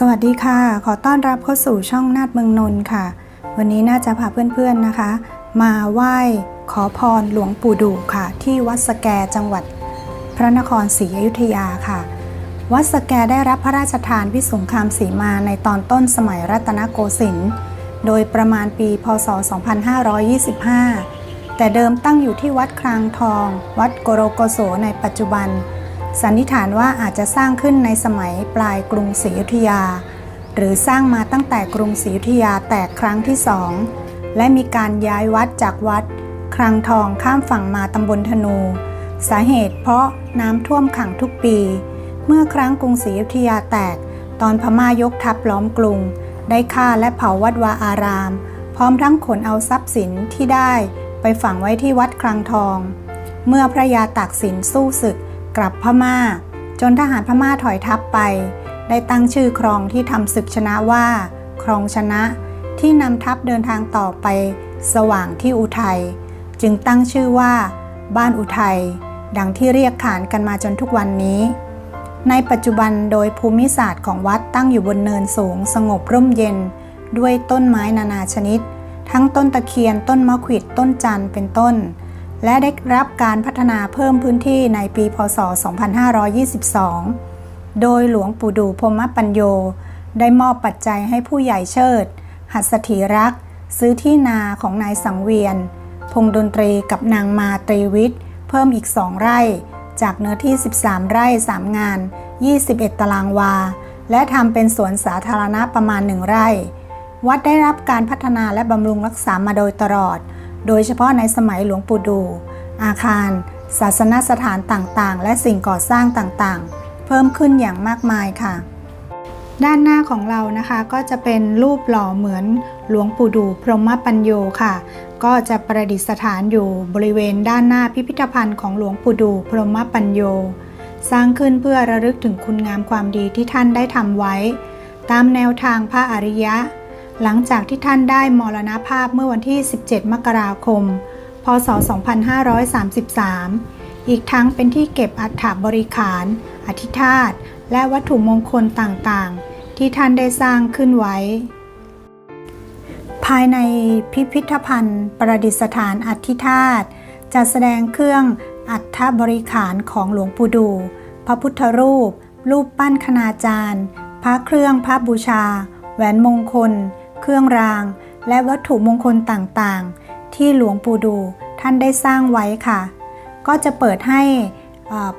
สวัสดีค่ะ ขอต้อนรับเข้าสู่ช่องนาดเมืองนนท์ค่ะ วันนี้น่าจะพาเพื่อนๆนะคะ มาไหว้ขอพรหลวงปู่ดูค่ะ ที่วัดสแกจังหวัด พระนครศรีอยุธยาค่ะ วัดสแกได้รับพระราชทานพิสงครามศรีมาในตอนต้นสมัยรัตนโกสินทร์โดยประมาณปี พศ 2525 แต่เดิมตั้งอยู่ที่วัดครางทอง วัดโกโรโกโสในปัจจุบัน สันนิษฐานว่าอาจจะสร้างขึ้นในสมัยปลายกรุงศรีอยุธยา หรือสร้างมาตั้งแต่กรุงศรีอยุธยาแตกครั้งที่สองและมีการย้ายวัดจากวัดครังทองข้ามฝั่งมาตำบลธนู สาเหตุเพราะน้ำท่วมขังทุกปี เมื่อครั้งกรุงศรีอยุธยาแตก ตอนพม่ายกทัพล้อมกรุง ได้ฆ่าและเผาวัดวาอาราม พร้อมทั้งขนเอาทรัพย์สินที่ได้ ไปฝังไว้ที่วัดครังทอง เมื่อพระยาตากสินสู้ศึก กลับพม่า จนทหารพม่าถอยทัพไป ได้ตั้งชื่อครองที่ทำศึกชนะว่า ครองชนะ ที่นำทัพเดินทางต่อไป สว่างที่อุทัยจึงตั้งชื่อว่า บ้านอุทัยดังที่เรียกขานกันมาจนทุกวันนี้ ในปัจจุบันโดยภูมิศาสตร์ของวัดตั้งอยู่บนเนินสูงสงบร่มเย็น ด้วยต้นไม้นานาชนิด ทั้งต้นตะเคียนต้นมะขวิดต้นจันทร์เป็นต้น และได้รับการพัฒนาเพิ่มพื้นที่ในปีพศ 2522 โดยหลวงปู่ดูพรมปัญโย ได้มอบปัจจัยให้ผู้ใหญ่เชิด หัสถีรัก ซื้อที่นาของนายสังเวียน พงดนตรีกับนางมาตรีวิทย์ เพิ่มอีก2ไร่ จากเนื้อที่ 13 ไร่ 3 งาน 21 ตารางวา และทำเป็นสวนสาธารณะประมาณ1ไร่ วัดได้รับการพัฒนาและบำรุงรักษามาโดยตลอด โดยเฉพาะในสมัยหลวงปู่ดู อาคาร ศาสนสถานต่างๆ และสิ่งก่อสร้างต่างๆ เพิ่มขึ้นอย่างมากมายค่ะ ด้านหน้าของเรานะคะก็จะเป็นรูปหล่อเหมือนหลวงปู่ดูพรหมปัญโยค่ะ ก็จะประดิษฐานอยู่บริเวณด้านหน้าพิพิธภัณฑ์ของหลวงปู่ดูพรหมปัญโย สร้างขึ้นเพื่อระลึกถึงคุณงามความดีที่ท่านได้ทำไว้ ตามแนวทางพระอริยะ หลังจากที่ท่านได้มรณภาพเมื่อวันที่ 17 มกราคม พศ 2533 อีกทั้งเป็นที่เก็บอัฐบริขาร อธิธาตและวัตถุมงคลต่างๆ ที่ท่านได้สร้างขึ้นไว้ ภายในพิพิธภัณฑ์ ประดิษฐานอธิธาตจะแสดงเครื่องอัฐบริขารของหลวงปู่ดู พระพุทธรูป รูปปั้นคณาจารย์ พระเครื่องพระบูชา แหวนมงคล รื่องราง และวัตถุมงคลต่างๆ ที่หลวงปู่ดูท่านได้สร้างไว้ค่ะ ก็จะเปิดให้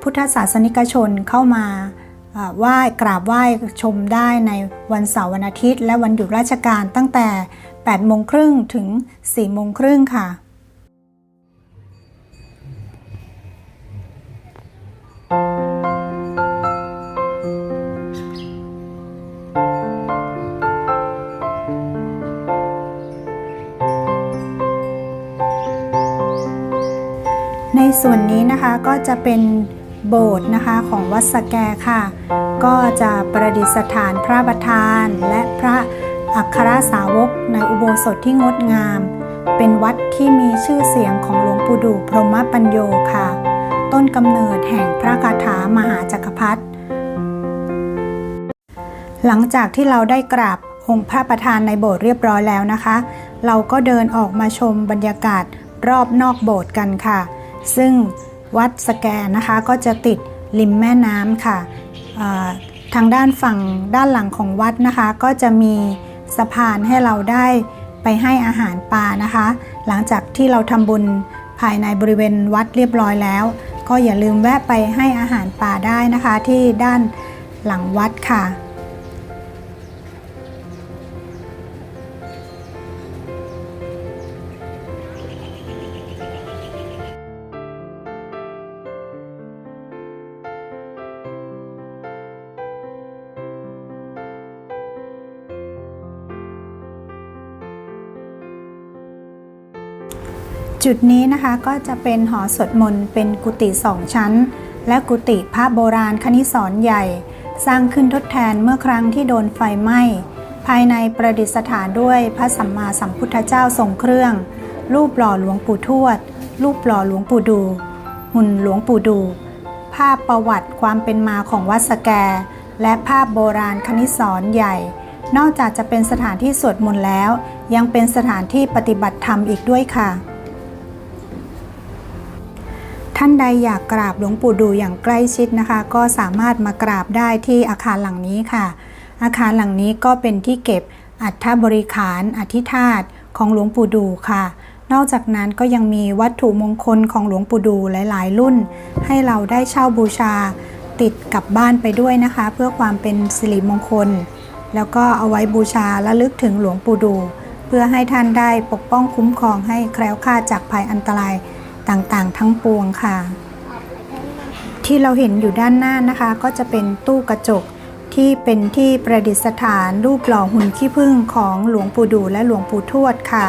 พุทธศาสนิกชนเข้ามาอ่าไหว้กราบไหว้ชมได้ในวันเสาร์วันอาทิตย์ และวันหยุดราชการตั้งแต่8โมงครึ่งถึง4โมงครึ่งค่ะ ส่วนนี้นะคะก็จะเป็นโบสถ์นะคะของวัดสแกค่ะ ก็จะประดิษฐานพระประธาน และพระอัครสาวกในอุโบสถที่งดงาม เป็นวัดที่มีชื่อเสียงของหลวงปู่ดูพรหมปัญโยค่ะ ต้นกำเนิดแห่งพระคาถามหาจักรพรรดิหลังจากที่เราได้กราบองค์พระประธานในโบสถ์เรียบร้อยแล้วนะคะ เราก็เดินออกมาชมบรรยากาศรอบนอกโบสถ์กันค่ะ ซึ่งวัดสแกนนะคะก็จะติดริมแม่น้ำค่ะทางด้านฝั่งด้านหลังของวัดนะคะ ก็จะมีสะพานให้เราได้ไปให้อาหารปลานะคะ หลังจากที่เราทำบุญภายในบริเวณวัดเรียบร้อยแล้ว ก็อย่าลืมแวะไปให้อาหารปลาได้นะคะ ที่ด้านหลังวัดค่ะ จุดนี้นะคะก็จะเป็นหอสวดมนต์เป็นกุฏิสองชั้น และกุฏิพระโบราณคณิสรณ์ใหญ่ สร้างขึ้นทดแทนเมื่อครั้งที่โดนไฟไหม้ ภายในประดิษฐานด้วยพระสัมมาสัมพุทธเจ้าทรงเครื่อง รูปหล่อหลวงปู่ทวด รูปหล่อหลวงปู่ดู หุ่นหลวงปู่ดู ภาพประวัติความเป็นมาของวัดสแก และภาพโบราณคณิตศรใหญ่ นอกจากจะเป็นสถานที่สวดมนต์แล้ว ยังเป็นสถานที่ปฏิบัติธรรมอีกด้วยค่ะ ท่านใดอยากกราบหลวงปู่ดูอย่างใกล้ชิดนะคะ ก็สามารถมากราบได้ที่อาคารหลังนี้ค่ะ อาคารหลังนี้ก็เป็นที่เก็บอัฐบริขารอธิธาตของหลวงปู่ดูค่ะ นอกจากนั้นก็ยังมีวัตถุมงคลของหลวงปู่ดูหลาย ๆ รุ่น ให้เราได้เช่าบูชาติดกลับบ้านไปด้วยนะคะ เพื่อความเป็นสิริมงคล แล้วก็เอาไว้บูชาและลึกถึงหลวงปู่ดู เพื่อให้ท่านได้ปกป้องคุ้มครองให้แคล้วคลาดจากภัยอันตราย ต่างๆ ทั้งปวงค่ะ ที่เราเห็นอยู่ด้านหน้านะคะ ก็จะเป็นตู้กระจกที่เป็นที่ประดิษฐานรูปหล่อหุ่นขี้ผึ้งของหลวงปู่ดูและหลวงปู่ทวดค่ะ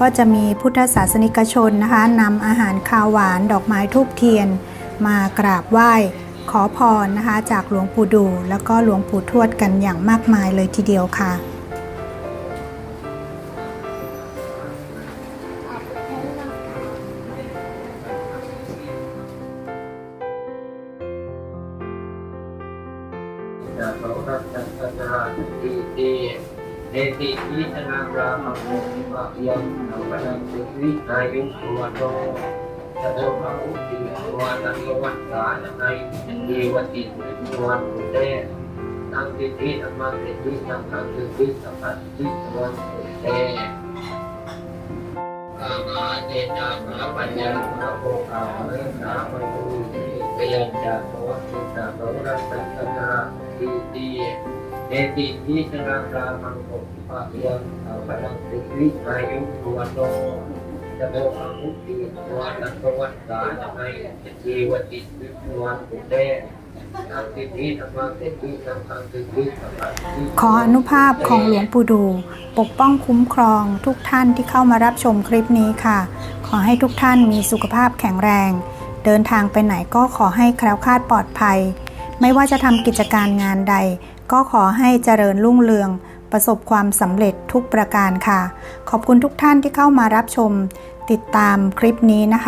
ก็จะมีพุทธศาสนิกชนนะคะนำอาหารคาวหวานดอกไม้ทูบเทียน มากราบไหว้ขอพรนะคะ จากหลวงปู่ดู แล้วก็หลวงปู่ทวดกันอย่างมากมายเลยทีเดียวค่ะ จะโสรัจันตนาทีทีเอติพิจนารามังโมปะยังสัปนังสุวิอายุตัวโตจะโดภะอุติตัวนันวัฏสาในเทวติตัวมุเตตังติทิธรรมติทิสังฆังติทิสัพพติตัวมุเตกามาเนนาภาปัญญาภาโภคาเมตตาภาโุติเตยัญจาโสติตาโสรัจัน ตนาทีทีเอติพิจนารามังโมปะยังสัมปนังสุวิอายุตัวโตจะโดภะอุติตัวนันวัฏสาในเทวติตัวตตังติทิธรรมังติทิสังฆังติทิสัพพะติขออนุภาพของหลวงปู่ดู ปกป้องคุ้มครองทุกท่านที่เข้ามารับชมคลิปนี้ค่ะ ขอให้ทุกท่านมีสุขภาพแข็งแรง เดินทางไปไหนก็ขอให้แคล้วคลาดปลอดภัย ไม่ว่าจะทำกิจการงานใด ก็ขอให้เจริญรุ่งเรือง ประสบความสำเร็จทุกประการค่ะ ขอบคุณทุกท่านที่เข้ามารับชม ติดตามคลิปนี้นะคะ